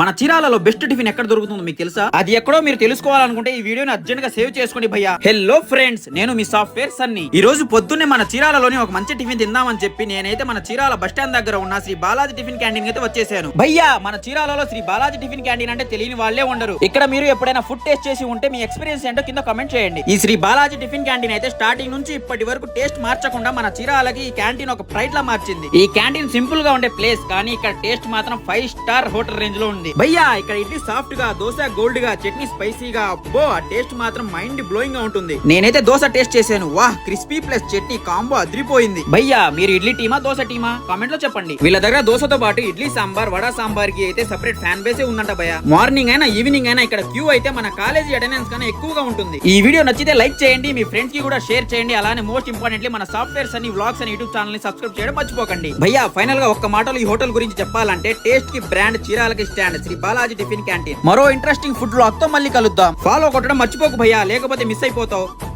మన చీరాలలో best tiffin ఎక్కడ దొరుకుతుందో మీకు తెలుసా? అది ఎక్కడో మీరు తెలుసుకోవాలనుకుంటే ఈ వీడియోని అర్జెంట్గా సేవ్ చేసుకోండి భయ్యా. హెల్లో ఫ్రెండ్స్ నేను మీ సాఫ్ట్వేర్ సన్ని. ఈ రోజు పొద్దున్నే మన చీరాలలోని ఒక మంచి టిఫిన్ తిందామని చెప్పి నేనైతే మన చీరాల బస్ స్టాండ్ దగ్గర ఉన్న శ్రీ బాలాజీ టిఫిన్ క్యాంటీన్ అయితే వచ్చేసాను. భయ్యా మన చీరాలలో శ్రీ బాలాజీ టిఫిన్ క్యాంటీన్ అంటే తెలియని వాళ్ళే ఉండరు. ఇక్కడ మీరు ఎప్పుడైనా ఫుడ్ టేస్ట్ చేసి ఉంటే మీ ఎక్స్పీరియన్స్ ఏంటో కింద కమెంట్ చేయండి. ఈ శ్రీ బాలాజీ టిఫిన్ క్యాంటీన్ అయితే స్టార్టింగ్ నుంచి ఇప్పటి వరకు టేస్ట్ మార్చకుండా మన చీరాలకి ఈ క్యాంటీన్ ఒక ప్రైడ్ లా మార్చింది. ఈ క్యాంటీన్ సింపుల్గా ఉండే ప్లేస్ కానీ ఇక్కడ టేస్ట్ మాత్రం ఫైవ్ స్టార్ హోటల్ రేంజ్లో ఉంది. భయ్యా ఇక్కడ ఇడ్లీ సాఫ్ట్గా దోశ గోల్డ్గా చట్నీ స్పైసీగా అబ్బో ఆ టేస్ట్ మాత్రం మైండ్ బ్లోయింగ్గా ఉంటుంది. నేనైతే దోశ టేస్ట్ చేశాను. వాహ్ క్రిస్పీ ప్లస్ చట్నీ కాంబో అదిరిపోయింది. భయ్యా మీరు ఇడ్లీ టీమా దోశ టీమా? కామెంట్లో చెప్పండి. వీళ్ళ దగ్గర దోశతో పాటు ఇడ్లీ సాంబార్ వడ సాంబార్కి అయితే సెపరేట్ ఫ్యాన్ బేసే ఉందంట భయ్య. మార్నింగ్ అయినా ఈవినింగ్ అయినా ఇక్కడ క్యూ అయితే మన కాలేజీ అటెండెన్స్ కన్నా ఎక్కువగా ఉంటుంది. ఈ వీడియో నచ్చితే లైక్ చేయండి మీ ఫ్రెండ్స్కి కూడా షేర్ చేయండి. అలానే మోస్ట్ ఇంపార్టెంట్లీ మన సాఫ్ట్వేర్స్ అని వ్లాగ్స్ అని యూట్యూబ్ ఛానల్ని సబ్స్క్రైబ్ చేయడం మర్చిపోకండి. భయ్యా ఫైనల్గా ఒక్క మాటలో ఈ హోటల్ గురించి చెప్పాలంటే టేస్ట్కి brand చీరాలకి stand Shri Balaji tiffin canteen. మరో ఇంట్రెస్టింగ్ ఫుడ్లో అత్తో మళ్ళీ కలుద్దాం. ఫాలో కొట్టడం మర్చిపోకు భయ్యా. లేకపోతే మిస్ అయిపోతావు.